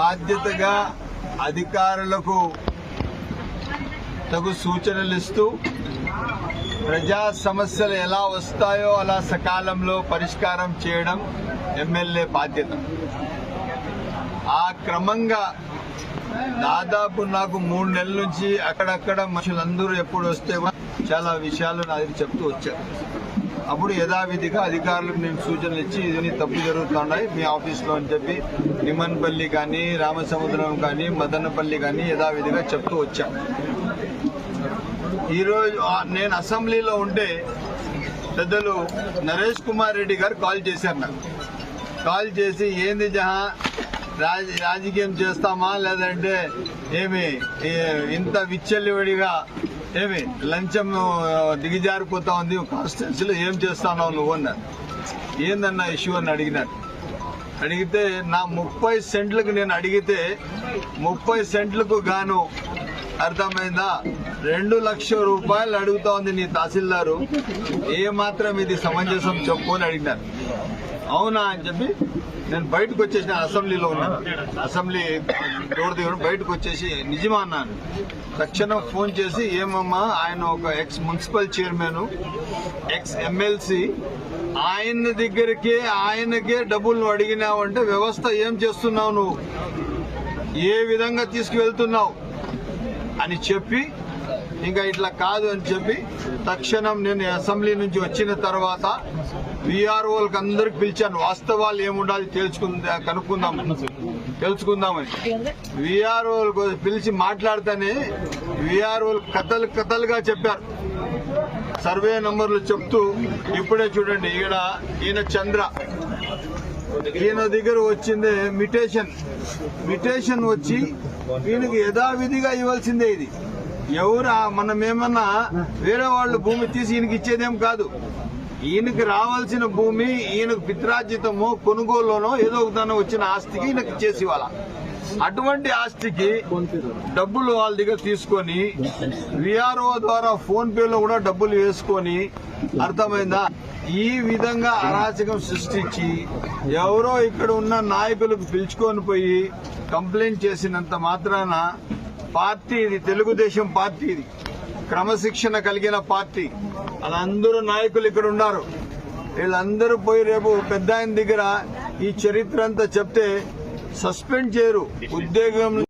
బాధ్యతగా అధికారులకు తగు సూచనలు ఇస్తూ ప్రజా సమస్యలు ఎలా వస్తాయో అలా సకాలంలో పరిష్కారం చేయడం ఎమ్మెల్యే బాధ్యత. ఆ క్రమంగా దాదాపు నాకు మూడు నెలల నుంచి అక్కడక్కడ మనుషులందరూ ఎప్పుడు వస్తే చాలా విషయాలు నా చెప్తూ వచ్చారు. అప్పుడు యథావిధిగా అధికారులకు నేను సూచనలు ఇచ్చి ఇది తప్పు జరుగుతున్నాయి మీ ఆఫీస్లో అని చెప్పి నిమ్మన్పల్లి కానీ రామసముద్రం కానీ మదనపల్లి కానీ యథావిధిగా చెప్తూ వచ్చాను ఈరోజు నేను అసెంబ్లీలో ఉంటే పెద్దలు నరేష్ కుమార్ రెడ్డి గారు కాల్ చేశారు నాకు. కాల్ చేసి ఏంది జహా? రాజ రాజకీయం చేస్తామా? లేదంటే ఏమి ఇంత విచ్చలివడిగా ఏమి లంచం ఆ, దిగజారిపోతా ఉంది. కాన్స్టిట్యున్సీలో ఏం చేస్తావు నువ్వు అన్నారు ఏందన్న ఇష్యూ అని అడిగినాడు అడిగితే నా ముప్పై సెంట్లకు నేను అడిగితే ముప్పై సెంట్లకు గాను అర్థమైందా? రెండు లక్షల రూపాయలు అడుగుతా ఉంది నీ తహసీల్దారు. ఏ మాత్రం ఇది సమంజసం చెప్పు అని అడిగినారు అవునా అని చెప్పి నేను బయటకు వచ్చేసిన అసెంబ్లీలో ఉన్నాను అసెంబ్లీ డోర్ దగ్గర బయటకు వచ్చేసి నిజమా అన్నాను. తక్షణం ఫోన్ చేసి ఏమమ్మా ఆయన ఒక ex municipal chairman ex MLC ఆయన దగ్గరికే ఆయనకే డబ్బులు అడిగినావంటే వ్యవస్థ ఏం చేస్తున్నావు నువ్వు? ఏ విధంగా తీసుకువెళ్తున్నావు? అని చెప్పి ఇంకా ఇట్లా కాదు అని చెప్పి తక్షణం నేను అసెంబ్లీ నుంచి వచ్చిన తర్వాత విఆర్ఓలకు అందరికి పిలిచాను. వాస్తవాలు ఏముండాలి తెలుసుకుందా కనుక్కుందాం. తెలుసుకుందామని. విఆర్ఓలకు పిలిచి మాట్లాడితేనే విఆర్ఓలు కథలు కథలుగా చెప్పారు. సర్వే నంబర్లు చెప్తూ ఇప్పుడే చూడండి. ఈడ ఈయన చంద్ర. ఈయన దగ్గర వచ్చింది మిటేషన్ మిటేషన్ వచ్చి ఈయనకి యథావిధిగా ఇవ్వాల్సిందే ఇది. ఎవరా? మనమేమన్నా మనం ఏమన్నా వేరే వాళ్ళు భూమి తీసి ఈయనకి ఇచ్చేదేం కాదు. ఈయనకి రావాల్సిన భూమి ఈయనకు పిత్రార్జితమో కొనుగోలునో ఏదో ఒకదానో వచ్చిన ఆస్తికి ఈయనకి ఇచ్చేసి ఇవ్వాల అటువంటి ఆస్తికి డబ్బులు వాళ్ళ దగ్గర తీసుకొని విఆర్ఓ ద్వారా ఫోన్ పేలో కూడా డబ్బులు వేసుకొని అర్థమైందా? ఈ విధంగా అరాచకం సృష్టించి ఎవరో ఇక్కడ ఉన్న నాయకులకు పిలుచుకొని పోయి కంప్లైంట్ చేసినంత మాత్రాన పార్టీ ఇది తెలుగుదేశం పార్టీ ఇది. క్రమశిక్షణ కలిగిన పార్టీ. వాళ్ళందరూ నాయకులు ఇక్కడ ఉన్నారు. వీళ్ళందరూ పోయి రేపు పెద్ద దగ్గర ఈ చరిత్ర అంతా చెప్తే సస్పెండ్ చేయరు. ఉద్యోగం